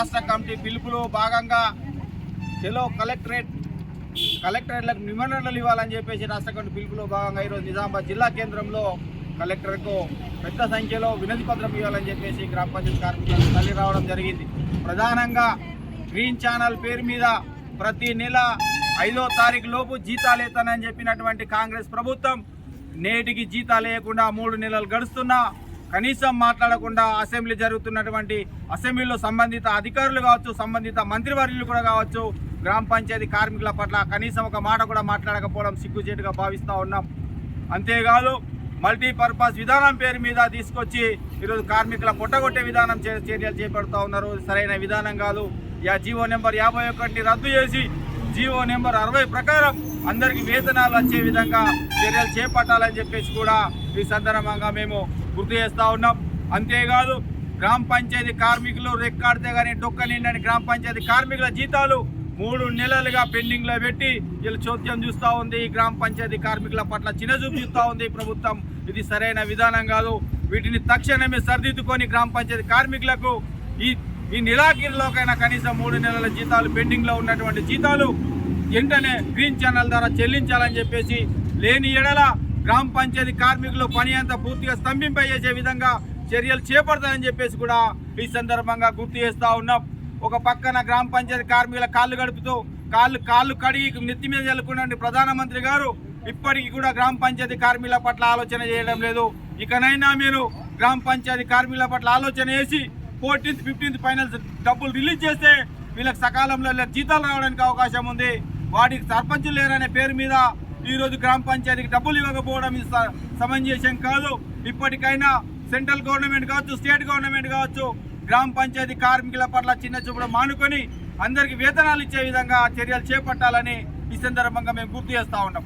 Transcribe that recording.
రాష్ట్ర కమిటీ పిలుపులో భాగంగా చెలో కలెక్టరేట్ కలెక్టరేట్లకు నిబంధనలు ఇవ్వాలని చెప్పేసి రాష్ట్ర కమిటీ పిలుపులో భాగంగా ఈరోజు నిజామాబాద్ జిల్లా కేంద్రంలో కలెక్టర్కు పెద్ద సంఖ్యలో వినతి పత్రం ఇవ్వాలని చెప్పేసి గ్రామ పంచాయతీ కార్మికులకు తల్లి రావడం జరిగింది. ప్రధానంగా గ్రీన్ ఛానల్ పేరు మీద ప్రతి నెల ఐదో తారీఖు లోపు జీతాలు ఎత్తానని చెప్పినటువంటి కాంగ్రెస్ ప్రభుత్వం నేటికి జీతాలు లేకుండా మూడు నెలలు గడుస్తున్నా కనీసం మాట్లాడకుండా అసెంబ్లీ జరుగుతున్నటువంటి అసెంబ్లీలో సంబంధిత అధికారులు కావచ్చు సంబంధిత మంత్రివర్యులు కూడా కావచ్చు గ్రామ పంచాయతీ కార్మికుల పట్ల కనీసం ఒక మాట కూడా మాట్లాడకపోవడం సిగ్గుచేటుగా భావిస్తూ ఉన్నాం. అంతేకాదు మల్టీపర్పస్ విధానం పేరు మీద తీసుకొచ్చి ఈరోజు కార్మికుల పొట్టగొట్టే విధానం చే- చర్యలు చేపడుతూ ఉన్నారు. సరైన విధానం కాదు. యా జీవో నెంబర్ యాభై ఒకటిని రద్దు చేసి జీవో నెంబర్ అరవై ప్రకారం అందరికీ వేతనాలు వచ్చే విధంగా చర్యలు చేపట్టాలని చెప్పేసి కూడా ఈ సందర్భంగా మేము గుర్తు చేస్తూ ఉన్నాం. అంతేకాదు గ్రామ పంచాయతీ కార్మికులు రెక్కాడితే కానీ డొక్కలిండని గ్రామ పంచాయతీ కార్మికుల జీతాలు మూడు నెలలుగా పెండింగ్లో పెట్టి వీళ్ళు చోద్యం చూస్తూ ఉంది. ఈ గ్రామ పంచాయతీ కార్మికుల పట్ల చిన్నచూపు చూస్తూ ఉంది ప్రభుత్వం. ఇది సరైన విధానం కాదు. వీటిని తక్షణమే సరిదిద్దుకొని గ్రామ పంచాయతీ కార్మికులకు ఈ ఈ నెలాఖరులోకైనా కనీసం మూడు నెలల జీతాలు పెండింగ్లో ఉన్నటువంటి జీతాలు వెంటనే గ్రీన్ ఛానల్ ద్వారా చెల్లించాలని చెప్పేసి లేని ఎడల గ్రామ పంచాయతీ కార్మికులు పని అంతా పూర్తిగా స్తంభింపజేసే విధంగా చర్యలు చేపడతాయని చెప్పేసి కూడా ఈ సందర్భంగా గుర్తు చేస్తూ ఉన్నాం. ఒక పక్కన గ్రామ పంచాయతీ కార్మికుల కాళ్ళు గడుపుతూ కాళ్ళు కాళ్ళు కడిగి నెత్తి మీద చల్లుకున్న ప్రధానమంత్రి గారు ఇప్పటికీ కూడా గ్రామ పంచాయతీ కార్మికుల పట్ల ఆలోచన చేయడం లేదు. ఇకనైనా మీరు గ్రామ పంచాయతీ కార్మికుల పట్ల ఆలోచన చేసి ఫోర్టీన్త్ ఫిఫ్టీన్త్ ఫైనల్స్ డబ్బులు రిలీజ్ చేస్తే వీళ్ళకి సకాలంలో జీతాలు రావడానికి అవకాశం ఉంది. వాటికి సర్పంచులు లేరనే పేరు మీద ఈరోజు గ్రామ పంచాయతీకి డబ్బులు ఇవ్వకపోవడం సమంజసం కాదు. ఇప్పటికైనా సెంట్రల్ గవర్నమెంట్ కావచ్చు స్టేట్ గవర్నమెంట్ కావచ్చు గ్రామ పంచాయతీ కార్మికుల పట్ల చిన్న చూపుడు మానుకొని అందరికీ వేతనాలు ఇచ్చే విధంగా చర్యలు చేపట్టాలని ఈ సందర్భంగా మేము గుర్తు చేస్తా ఉన్నాం.